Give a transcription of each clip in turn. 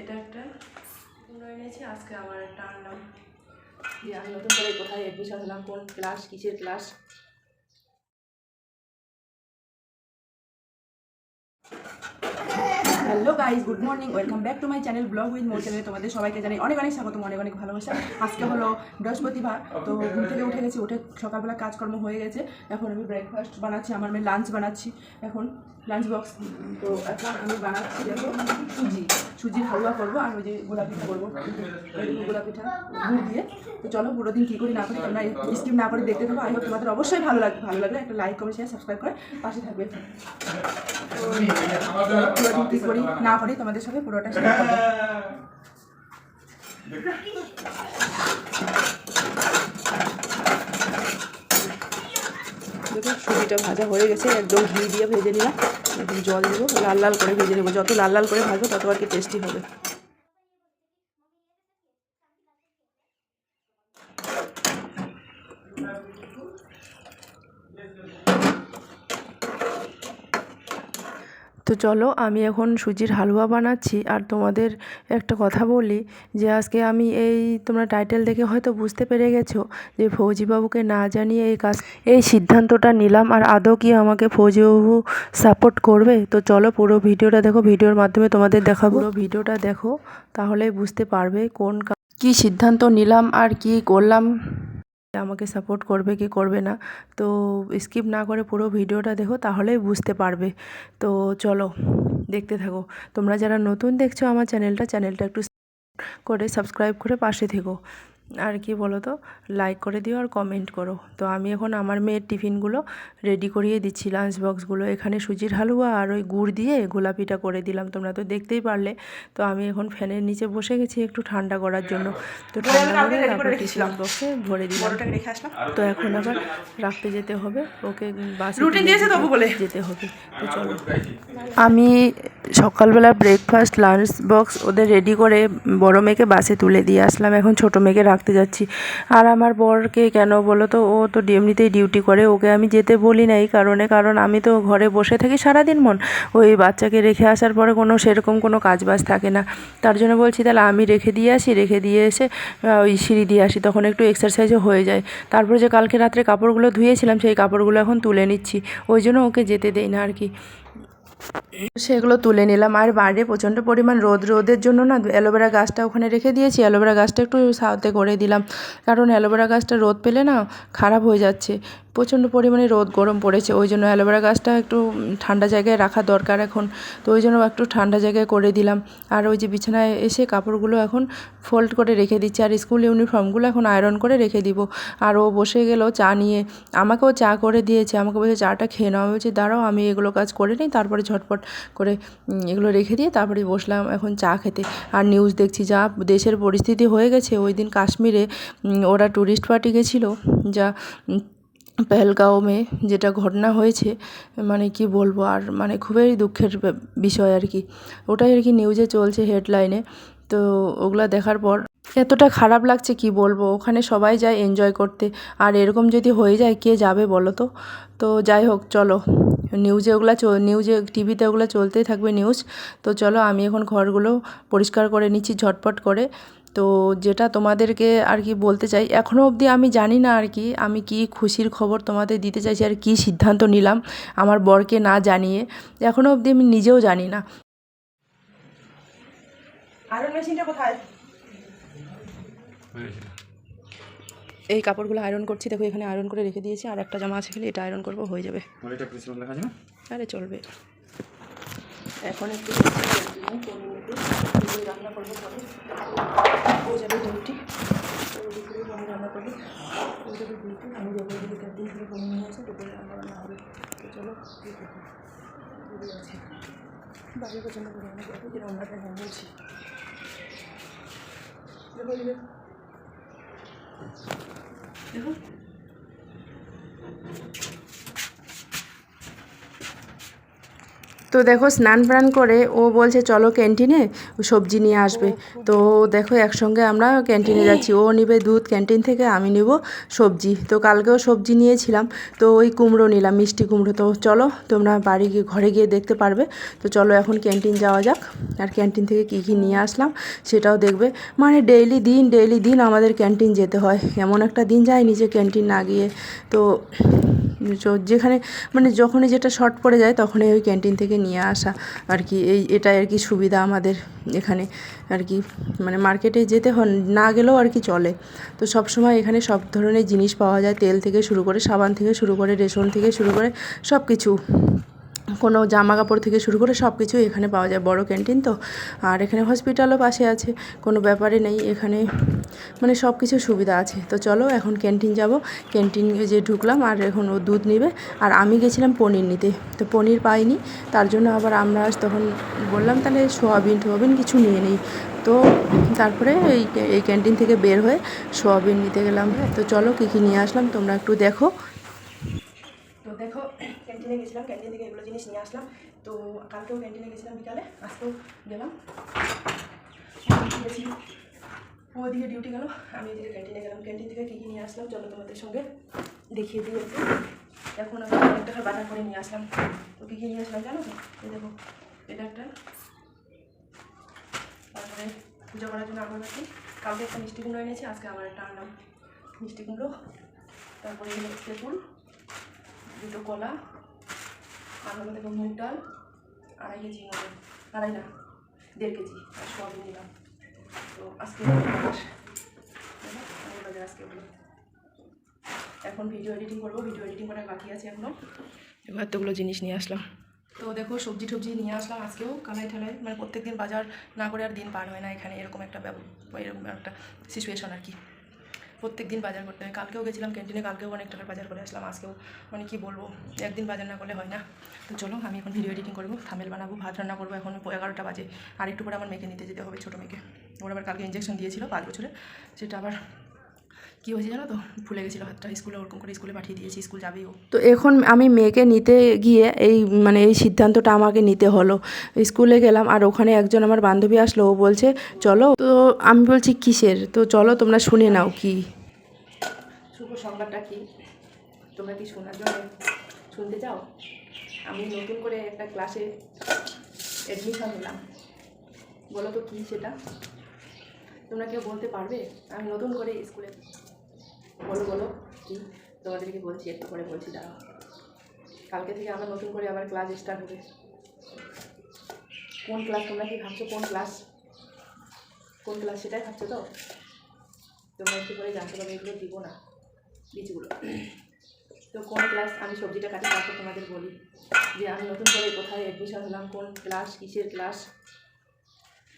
এটা একটা। কুমড়ো এনেছি, আজকে আমার একটা আনলাম। দিয়ে আমি নতুন করে কোথায় এডমিশন হলাম, কোন ক্লাস কিসের class hello guys good morning, welcome back to my channel blog with more চ্যানেলে তোমাদের সবাইকে জানাই অনেক অনেক স্বাগতম অনেক অনেক ভালোবাসা। আজকে হলো বৃহস্পতিবার, তো ঘুম থেকে উঠে গেছি উঠে সকালবেলা কাজকর্ম হয়ে গেছে। এখন আমি ব্রেকফাস্ট বানাচ্ছি, আমার মেয়ে লাঞ্চ বানাচ্ছি। এখন লাঞ্চ বক্স তো এখন আমি বানাচ্ছি, দেখো, সুজি। সুজির হালুয়া করব, আর ওই যে গোলাপ পিঠা করব। গোলাপ পিঠা গুড় দিয়ে। তো চলো, পুরো দিন কী করি না করি, তোমরা স্কিপ না করে দেখতে থাকো। আই তোমাদের অবশ্যই ভালো লাগবে ভালো লাগলে একটা লাইক কমেন্ট শেয়ার সাবস্ক্রাইব করে পাশে থাকবে। পুরো দিন কী করি? না করি তোমাদের সঙ্গে পুরোটা শেয়ার করব। ভাজা হয়ে গেছে, একদম ঘি দিয়ে ভেজে নিলাম। জল দেবো, লাল লাল করে ভেজে নেব। যত লাল লাল করে ভাজবো, তত আর কি টেস্টি হবে। তো চলো, আমি এখন সুজির হালুয়া বানাচ্ছি। আর তোমাদের একটা কথা বলি, যে আজকে আমি এই তোমরা টাইটেল দেখে হয়তো বুঝতে পেরে গেছো, যে ফৌজিবাবুকে না জানিয়ে এই কাজ, এই সিদ্ধান্তটা নিলাম। আর আদৌ কি আমাকে ফৌজিবাবু সাপোর্ট করবে? তো চলো পুরো ভিডিওটা দেখো, ভিডিওর মাধ্যমে তোমাদের দেখাবো। পুরো ভিডিওটা দেখো তাহলেই বুঝতে পারবে কোন কি সিদ্ধান্ত নিলাম আর কি করলাম। আমাকে সাপোর্ট করবে কি করবে না, তো স্কিপ না করে পুরো ভিডিওটা দেখো তাহলেই বুঝতে পারবে। তো চলো দেখতে থাকো। তোমরা যারা নতুন দেখছ আমার চ্যানেলটা চ্যানেলটা একটু করে সাবস্ক্রাইব করে পাশে থেকো। আর কি বলো তো লাইক করে দিও আর কমেন্ট করো। তো আমি এখন আমার মেয়ের টিফিনগুলো রেডি করিয়ে দিচ্ছি লাঞ্চ বক্সগুলো এখানে সুজির হালুয়া আর ওই গুড় দিয়ে গোলাপিটা করে দিলাম তোমরা তো দেখতেই পারলে। তো আমি এখন ফ্যানের নিচে বসে গেছি একটু ঠান্ডা করার জন্য। তো ঠান্ডা করে তারপর টিফিন বক্সে ভরে দিলাম। তো এখন আবার রাখতে যেতে হবে ওকে বাসে দিয়েছে বলে? যেতে হবে। তো চলো। আমি সকালবেলা ব্রেকফাস্ট লাঞ্চ বক্স ওদের রেডি করে বড় মেয়েকে বাসে তুলে দিয়ে আসলাম। এখন ছোটো মেয়েকে রাখতে যাচ্ছি। আর আমার বরকে কেন বলো তো? ও তো এমনিতেই ডিউটি করে। ওকে আমি যেতে বলি না এই কারণে। কারণ আমি তো ঘরে বসে থাকি সারাদিন মন। ওই বাচ্চাকে রেখে আসার পরে কোনো সেরকম কোনো কাজ বাজ থাকে না। তার জন্য বলছি, তাহলে আমি রেখে দিয়ে আসি। রেখে দিয়ে এসে ওই সিঁড়ি দিয়ে আসি। তখন একটু এক্সারসাইজও হয়ে যায়। তারপরে যে কালকে রাত্রে কাপড়গুলো ধুয়েছিলাম, সেই কাপড়গুলো এখন তুলে নিচ্ছি। ওই জন্য ওকে যেতে দেই না আর কি। সেগুলো তুলে নিলাম। আর বাইরে প্রচণ্ড পরিমাণ রোদ, রোদের জন্য না অ্যালোভেরা গাছটা ওখানে রেখে দিয়েছি। অ্যালোভেরা গাছটা একটু সাথে করে দিলাম। কারণ অ্যালোভেরা গাছটা রোদ পেলে না খারাপ হয়ে যাচ্ছে। প্রচণ্ড পরিমাণে রোদ, গরম পড়েছে। ওই জন্য অ্যালোভেরা গাছটা একটু ঠান্ডা জায়গায় রাখা দরকার এখন। তো ওই জন্য একটু ঠান্ডা জায়গায় করে দিলাম। আর ওই যে বিছানায় এসে কাপড়গুলো এখন ফোল্ড করে রেখে দিচ্ছি। আর স্কুল ইউনিফর্মগুলো এখন আয়রন করে রেখে দিব। আর ও বসে গেল চা নিয়ে। আমাকেও চা করে দিয়েছে। আমাকে বলছে, চাটা খেয়ে নাও। আমি বলছি, দাঁড়াও, আমি এগুলো কাজ করে নিই। তারপরে ঝটপট করে এগুলো রেখে দিয়ে তারপরে বসলাম এখন চা খেতে। আর নিউজ দেখছি, যা দেশের পরিস্থিতি হয়ে গেছে, ওই দিন কাশ্মীরে ওরা ট্যুরিস্ট পার্টি গেছিল। যা উম, পেহেলগাঁওমে যেটা ঘটনা হয়েছে মানে কি বলব আর মানে খুবই দুঃখের বিষয় আর কি। ওটাই আর কি নিউজে চলছে হেডলাইনে তো ওগুলা দেখার পর এতটা খারাপ লাগছে কি বলব ওখানে সবাই যায় এনজয় করতে। আর এরকম যদি হয়ে যায় কে যাবে বলো তো? তো যাই হোক চলো। নিউজে ওগুলা নিউজে টিভিতে ওগুলো চলতেই থাকবে নিউজ তো চলো আমি এখন ঘরগুলো পরিষ্কার করে নিচ্ছি ঝটপট করে। তো যেটা তোমাদেরকে আর কি বলতে চাই এখনও অবধি আমি জানি না আর কি আমি কি খুশির খবর তোমাদের দিতে চাইছি আর কি সিদ্ধান্ত নিলাম আমার বরকে না জানিয়ে এখনও অবধি আমি নিজেও জানি না। আয়রন মেশিনটা কোথায়? এই কাপড়গুলো আয়রন করছি দেখো এখানে আয়রন করে রেখে দিয়েছি আর একটা জামা আছে খালি এটা আয়রন করব হয়ে যাবে। এটা প্রিন্সিপাল লেখা আছে না? আরে চলবে। এখন একটু রান্না করব পরে ও যাবে ডিউটি ও দুপুরে পরে রান্না করবে। ও যাবে ডিউটি আমি যাব এদিকে চার দিন ধরে ফোন নিয়ে দুপুরে তো আছে। রান্নাটা হ্যাঁ দেখো। তো দেখো স্নান প্রাণ করে ও বলছে, চলো ক্যান্টিনে সবজি নিয়ে আসবে। তো দেখো একসঙ্গে আমরা ক্যান্টিনে যাচ্ছি। ও নিবে দুধ, ক্যান্টিন থেকে আমি নিব সবজি। তো কালকেও সবজি নিয়েছিলাম, তো ওই কুমড়ো নিলাম, মিষ্টি কুমড়ো। তো চলো, তোমরা বাড়ি গিয়ে, ঘরে গিয়ে দেখতে পারবে। তো চলো এখন ক্যান্টিন যাওয়া যাক। আর ক্যান্টিন থেকে কী কী নিয়ে আসলাম সেটাও দেখবে। মানে ডেইলি দিন ডেইলি দিন আমাদের ক্যান্টিন যেতে হয়। এমন একটা দিন যায়নি যে ক্যান্টিন না গিয়ে। তো যেখানে মানে যখনই যেটা শর্ট পড়ে যায়, তখনই ওই ক্যান্টিন থেকে নিয়ে আসা আর কি। এই, এটাই আর কি সুবিধা আমাদের এখানে আর কি। মানে মার্কেটে যেতে হন না গেলেও আর কি চলে। তো সব সময় এখানে সব ধরনের জিনিস পাওয়া যায়, তেল থেকে শুরু করে, সাবান থেকে শুরু করে, রেশন থেকে শুরু করে সব কিছু কোনো জামা কাপড় থেকে শুরু করে সব কিছুই এখানে পাওয়া যায়, বড় ক্যান্টিন তো। আর এখানে হসপিটালও পাশে আছে, কোনো ব্যাপারে নেই, এখানে মানে সব কিছু সুবিধা আছে। তো চলো এখন ক্যান্টিন যাব, ক্যান্টিন যে ঢুকলাম আর এখন ও দুধ নিবে। আর আমি গেছিলাম পনির নিতে, তো পনির পাইনি, তার জন্য আবার আমরা তখন বললাম তাহলে সোয়াবিন টোয়াবিন কিছু নিয়ে নিই। তো তারপরে এই এই ক্যান্টিন থেকে বের হয়ে সোয়াবিন নিতে গেলাম। তো চলো কী কী নিয়ে আসলাম তোমরা একটু দেখো। ক্যান্টিনে গেছিলাম, ক্যান্টিন থেকে এগুলো জিনিস নিয়ে আসলাম। তো কালকেও ক্যান্টিনে গেছিলাম, বিকালে। আজকেও গেলাম। গেছি। ও ওদিকে ডিউটি গেল, আমি এদিকে ক্যান্টিনে গেলাম। ক্যান্টিন থেকে কী কী নিয়ে আসলাম, চলো তোমাদের সঙ্গে দেখিয়ে দিই একটু। এখন আমি অনেক টাকা বাজার করে নিয়ে আসলাম। তো কী কী নিয়ে আসলাম জানো তো? এই দেখো, এটা একটা। তারপরে পুজো করার জন্য আগরবাতি কালকে একটা মিষ্টি কুমড়ো এনেছি, আজকে আমার একটা আনলাম। মিষ্টি কুমড়ো, তারপরে তেঁতুল দুটো কলা আর হলো দেখো মুগ ডাল, আড়াই কেজি মতো আড়াই না, দেড় কেজি, আর সবই নিলাম। তো আজকে আজকে এখন ভিডিও এডিটিং করব ভিডিও এডিটিং করার বাকি আছে এখনও। এবার এতগুলো জিনিস নিয়ে আসলাম। তো দেখো সবজি টবজি নিয়ে আসলাম আজকেও কালাই ঠালাই মানে প্রত্যেকদিন বাজার না করে আর দিন পার হয় না এখানে, এরকম একটা এরকম একটা সিচুয়েশন আর কি। প্রত্যেক দিন বাজার করতে হয়। কালকেও গেছিলাম ক্যান্টিনে, কালকেও অনেক টাকার বাজার করে আসলাম। আজকেও মানে কি বলব, একদিন বাজার না করলে হয় না। তো চলো, আমি এখন ভিডিও এডিটিং করব, থামেল বানাবো, ভাত রান্না করব। এখন এগারোটা বাজে, আর একটু পরে আমার মেয়েকে নিতে যেতে হবে, ছোটো মেয়েকে। ওর আবার কালকে ইঞ্জেকশন দিয়েছিল পাঁচ বছরে সেটা আবার কী হয়েছে জানো তো? ফুলে গেছিল হাতটা স্কুলে ওরকম করে স্কুলে পাঠিয়ে দিয়েছি স্কুল যাবেই ও। তো এখন আমি মেয়েকে নিতে গিয়ে এই মানে এই সিদ্ধান্তটা আমাকে নিতে হলো। স্কুলে গেলাম আর ওখানে একজন আমার বান্ধবী আসলো ও বলছে চলো। তো আমি বলছি কিসের? তো চলো তোমরা শুনে নাও কি। শুভ সংবাদটা কি? তোমরা কি শোনার জন্য শুনতে চাও? আমি নতুন করে একটা ক্লাসে অ্যাডমিশন নিলাম। বলো তো কী সেটা? তোমরা কেউ বলতে পারবে? আমি নতুন করে স্কুলে বলো বলো কি? তোমাদেরকে বলছি? একটু করে বলছি, দাঁড়াও। কালকে থেকে আমরা নতুন করে আবার ক্লাস স্টার্ট হবে। কোন ক্লাস তোমরা কি ভাবছ কোন ক্লাস কোন ক্লাস সেটাই ভাবছ তো? তোমরা একটু করে জানতে পারবে, এগুলো দিব না, বীজগুলো। তো কোন ক্লাস আমি সবজিটা কাটি, তারপর তোমাদের বলি। যে আমি নতুন করে কোথায় অ্যাডমিশন হলাম, কোন ক্লাস কিসের ক্লাস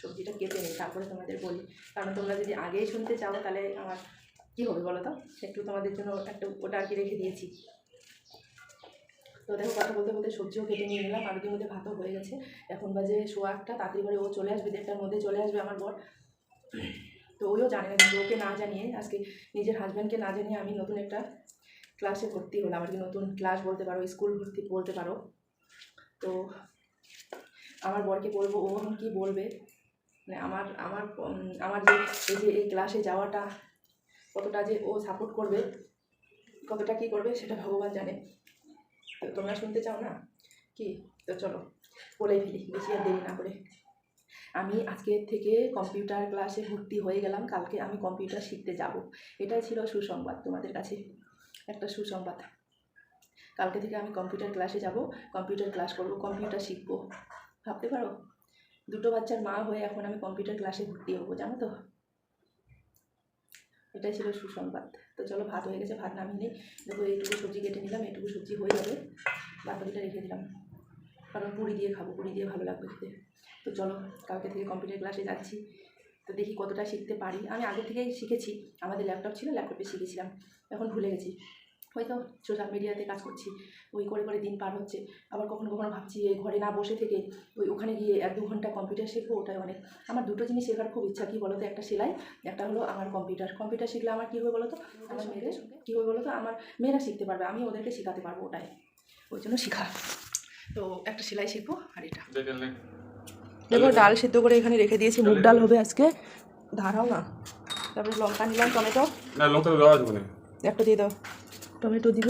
সবজিটা কেটে নেই, তারপরে তোমাদের বলি। কারণ তোমরা যদি আগেই শুনতে চাও, তাহলে আমার কী হবে বলো তো? একটু তোমাদের জন্য একটা ওটা আর কি রেখে দিয়েছি। তো দেখো কথা বলতে বলতে সবজিও কেটে নিয়ে নিলাম আর মধ্যে ভাতও হয়ে গেছে। এখন বাজে শো আটটা, তাড়াতাড়ি করে ও চলে আসবে, দেড়টার মধ্যে চলে আসবে আমার বর। তো ওইও জানে না, কিন্তু ওকে না জানিয়ে, আজকে নিজের হাজব্যান্ডকে না জানিয়ে আমি নতুন একটা ক্লাসে ভর্তি হলাম। আর কি নতুন ক্লাস বলতে পারো স্কুল ভর্তি বলতে পারো। তো আমার বরকে বলব, ও এখন কী বলবে? মানে আমার আমার আমার যে এই যে এই ক্লাসে যাওয়াটা কতটা যে ও সাপোর্ট করবে, কতটা কী করবে সেটা ভগবান জানে। তো তোমরা শুনতে চাও না? কি? তো চলো, বলেই ফেলি, বেশি আর দেরি না করে। আমি আজকে থেকে কম্পিউটার ক্লাসে ভর্তি হয়ে গেলাম, কালকে আমি কম্পিউটার শিখতে যাব। এটাই ছিল সুসংবাদ তোমাদের কাছে, একটা সুসংবাদ। কালকে থেকে আমি কম্পিউটার ক্লাসে যাব কম্পিউটার ক্লাস করব কম্পিউটার শিখব। ভাবতে পারো? দুটো বাচ্চার মা হয়ে এখন আমি কম্পিউটার ক্লাসে ভর্তি হব, জানো তো? এটাই ছিল সুসংবাদ। তো চলো ভাত হয়ে গেছে, ভাত নামিয়ে নিই। দেখো এইটুকু সবজি কেটে নিলাম, এইটুকু সবজি হয়ে যাবে। বাতিটা রেখে দিলাম। কারণ পুরি দিয়ে খাব, পুরি দিয়ে ভালো লাগবে খেতে। তো চলো, কালকে থেকে কম্পিউটার ক্লাসে যাচ্ছি। তো দেখি কতটা শিখতে পারি। আমি আগে থেকেই শিখেছি। আমাদের ল্যাপটপ ছিল, ল্যাপটপে শিখেছিলাম। এখন ভুলে গেছি। হয়তো সোশ্যাল মিডিয়াতে কাজ করছি ওই করে করে দিন পার হচ্ছে। আবার কখনো কখনো ভাবছি এই ঘরে না বসে থেকে ওই ওখানে গিয়ে এক দু ঘণ্টা কম্পিউটার শিখব ওটাই অনেক। আমার দুটো জিনিস শেখার খুব ইচ্ছা কী বলতো? একটা সেলাই একটা হলো আমার কম্পিউটার কম্পিউটার শিখলে আমার কী হবে বলতো? আমার মেয়েদের কী হবে বলতো? আমার মেয়েরা শিখতে পারবে আমি ওদেরকে শেখাতে পারব ওটাই। ওই জন্য শেখা। তো একটা সেলাই শিখব আর এটা। দেখো ডাল সিদ্ধ করে এখানে রেখে দিয়েছি মুগ ডাল হবে আজকে। ধারাও না। তারপরে লঙ্কা নিলাম টমেটো। না লঙ্কা দেওয়া যাবে না। একটা দিয়ে দাও। টমেটো দিব।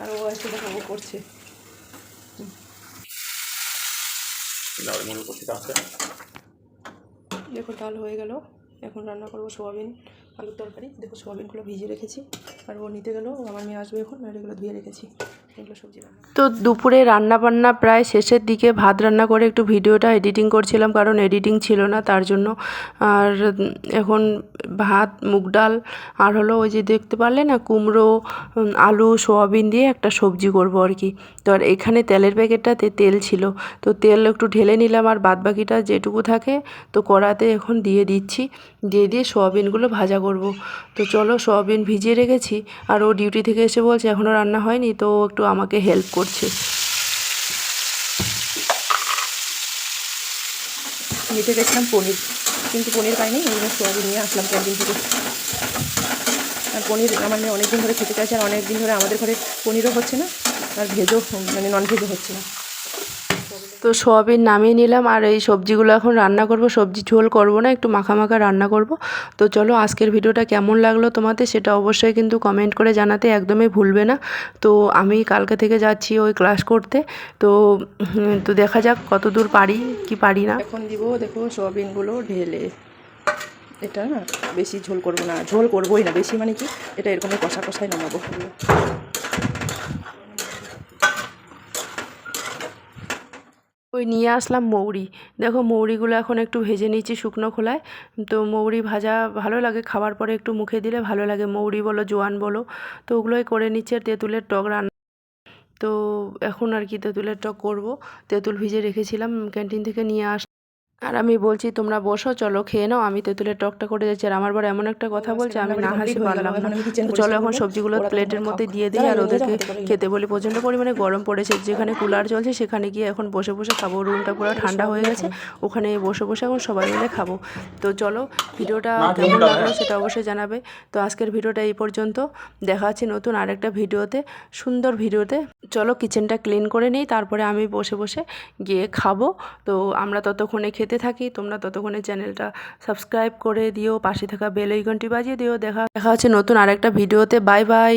আর ও এসে দেখো ও করছে। দেখো ডাল হয়ে গেল। এখন রান্না করব সোয়াবিন আলুর তরকারি। দেখো সোয়াবিনগুলো ভিজিয়ে রেখেছি। আর ও নিতে গেলো আমার মেয়ে আসবে এখন আর এগুলো ধুয়ে রেখেছি। তো দুপুরে রান্না বান্না প্রায় শেষের দিকে, ভাত রান্না করে একটু ভিডিওটা এডিটিং করছিলাম কারণ এডিটিং ছিল না, তার জন্য আর এখন ভাত, মুগ ডাল, আর হলো ওই যে দেখতে পারলে না, কুমড়ো আলু, সোয়াবিন দিয়ে একটা সবজি করব আর কি। তো আর এখানে তেলের প্যাকেটটাতে তেল ছিল, তো তেল একটু ঢেলে নিলাম আর বাদ বাকিটা যেটুকু থাকে তো কড়াতে এখন দিয়ে দিচ্ছি, দিয়ে দিয়ে সোয়াবিনগুলো ভাজা করব। তো চলো সোয়াবিন ভিজিয়ে রেখেছি, আর ও ডিউটি থেকে এসে বলছে এখনও রান্না হয়নি, তো একটু আমাকে হেল্প করছে। নিতে গেছিলাম পনির, কিন্তু পনির পাইনি, ওই জন্য সোয়াবিন নিয়ে আসলাম ক্যান্টিন থেকে। আর পনির আমার মেয়ে অনেকদিন ধরে খেতে চাইছে, আর অনেকদিন ধরে আমাদের ঘরে পনিরও হচ্ছে না, আর ভেজও মানে নন ভেজও হচ্ছে না। তো সোয়াবিন নামিয়ে নিলাম আর এই সবজিগুলো এখন রান্না করব। সবজি ঝোল করব না, একটু মাখা মাখা রান্না করব। তো চলো আজকের ভিডিওটা কেমন লাগল তোমাদের সেটা অবশ্যই কিন্তু কমেন্ট করে জানাতে একদমই ভুলবে না। তো আমি কালকে থেকে যাচ্ছি ওই ক্লাস করতে। তো তো দেখা যাক কত দূর পারি, কি পারি না। এখন দিব, দেখো সোয়াবিনগুলো ঢেলে। এটা না, বেশি ঝোল করব না, ঝোল করবোই না, বেশি মানে কি? এটা এরকমই কষা কষাই নামাবো। ওই নিয়ে আসলাম মৌরি। দেখো মৌরিগুলো এখন একটু ভেজে নিচ্ছি শুকনো খোলায়। তো মৌরি ভাজা ভালো লাগে, খাবার পরে একটু মুখে দিলে ভালো লাগে। মৌরি বলো, জোয়ান বলো, তো ওগুলোই করে নিচ্ছে আর তেঁতুলের টক রান্না। তো এখন আর কি তেঁতুলের টক করব। তেঁতুল ভিজে রেখেছিলাম, ক্যান্টিন থেকে নিয়ে আস আর আমি বলছি তোমরা বসো চলো খেয়ে নাও আমি তেঁতুলের টকটা করে যাচ্ছি। আর আমার বড় এমন একটা কথা বলছে আমি না হাসি পারলাম না। তো চলো এখন সবজিগুলো প্লেটের মধ্যে দিয়ে দিই আর ওদেরকে খেতে বলি প্রচণ্ড পরিমাণে গরম পড়েছে। যেখানে কুলার চলছে সেখানে গিয়ে এখন বসে বসে খাব। রুমটা পুরো ঠান্ডা হয়ে গেছে। ওখানে বসে বসে এখন সবাই মিলে খাব। তো চলো ভিডিওটা কেমন লাগল সেটা অবশ্যই জানাবে। তো আজকের ভিডিওটা এই পর্যন্ত। দেখা হচ্ছে নতুন আরেকটা ভিডিওতে সুন্দর ভিডিওতে। চলো কিচেনটা ক্লিন করে নিই। তারপরে আমি বসে বসে গিয়ে খাব। তো আমরা ততক্ষণে খেতে থাকি, তোমরা ততক্ষণে চ্যানেলটা সাবস্ক্রাইব করে দিও, পাশে থাকা বেল আইকনটি বাজিয়ে দিও, দেখা দেখা হচ্ছে নতুন আরেকটা ভিডিওতে, বাই বাই।